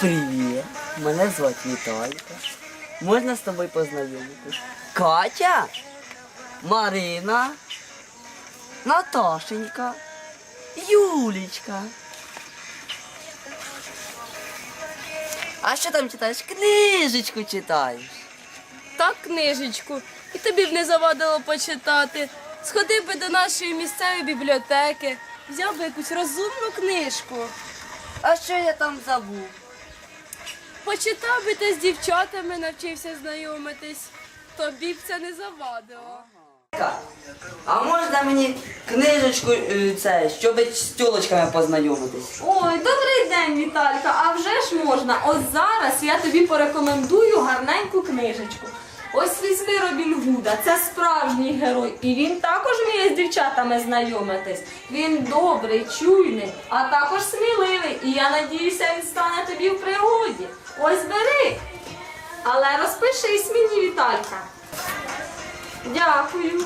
Привіт, мене звати Віталька. Можна з тобою познайомитись? Катя, Марина, Наташенька, Юлічка. А що там читаєш? Книжечку читаєш. Так, книжечку. І тобі б не завадило почитати. Сходив би до нашої місцевої бібліотеки, взяв би якусь розумну книжку. А що я там забув? Почитав би ти з дівчатами, навчився знайомитись. Тобі б це не завадило. А можна мені книжечку е, це, щоб з тілочками познайомитись? Ой, добрий день, Віталька. А вже ж можна. Ось зараз я тобі порекомендую гарненьку книжечку. Ось візьми Робін Гуда, це справжній герой, і він також вміє з дівчатами знайомитись. Він добрий, чуйний, а також сміливий. І я надіюся, він стане тобі в пригоді. Ось бери. Але розпишись мені, Віталька. Дякую.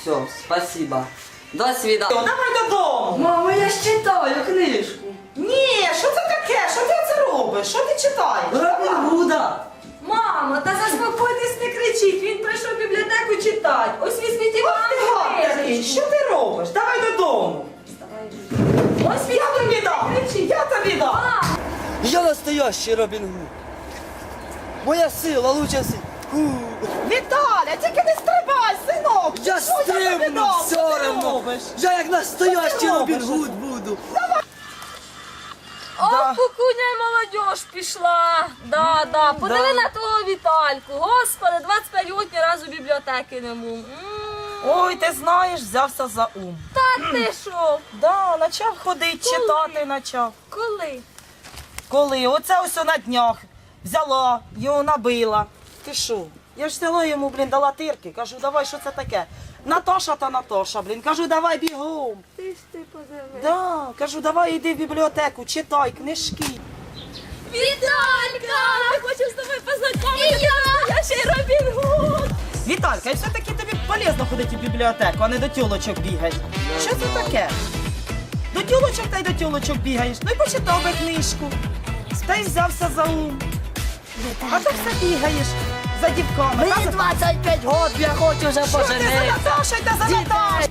Все, спасибо. До свидания. Давай додому. Мама, я ж читаю книжку. Ні, що це таке? Що ти це робиш? Що ти читаєш? Робін Гуда. Мамо, та заспокойтесь, не кричіть. Він прийшов в бібліотеку читати. Ось візьміть і вам гад такий, книжечку. що ти робиш? Давай додому. Ось Я тобі дам. Я тобі дам. Я настоящий Робін Гуд. Моя сила, луча сила. Віталя, тільки не стрибай, синок. Я Що тобі стрибну, дам? все ти равно. робиш? Я як настоящий Що ти Робін робиш? Гуд буду. Ох, кукуня й молодь пішла. Да, да. Подиви Да. на того Вітальку. Господи, 25 років ні разу бібліотеки не був. М. Ой, ти знаєш, взявся за ум. Та ти що? Да, почав ходити, читати почав. Коли? Коли? Оце ось на днях взяла, його набила. Ти що? Я ж взяла йому, блін, дала тирки. Кажу, давай, що це таке? Наташа та Наташа, блін. Кажу, давай бігом. Ти ж ти подиви. Да, кажу, давай йди в бібліотеку, читай книжки. Віталька! Хочу з тобою познайомитися. Я ще й Робін Гуд. Віталька, і все-таки тобі полезно ходити в бібліотеку, а не до тюлочок бігаєш. Що це таке? До тюлочок та й до тюлочок бігаєш. Ну і почитав би книжку. Та й взявся за ум. А ти все бігаєш за дівками. Мені Та за- 25 років, я хочу вже Що ти за поженитися. Наташою та за Дітей Наташою?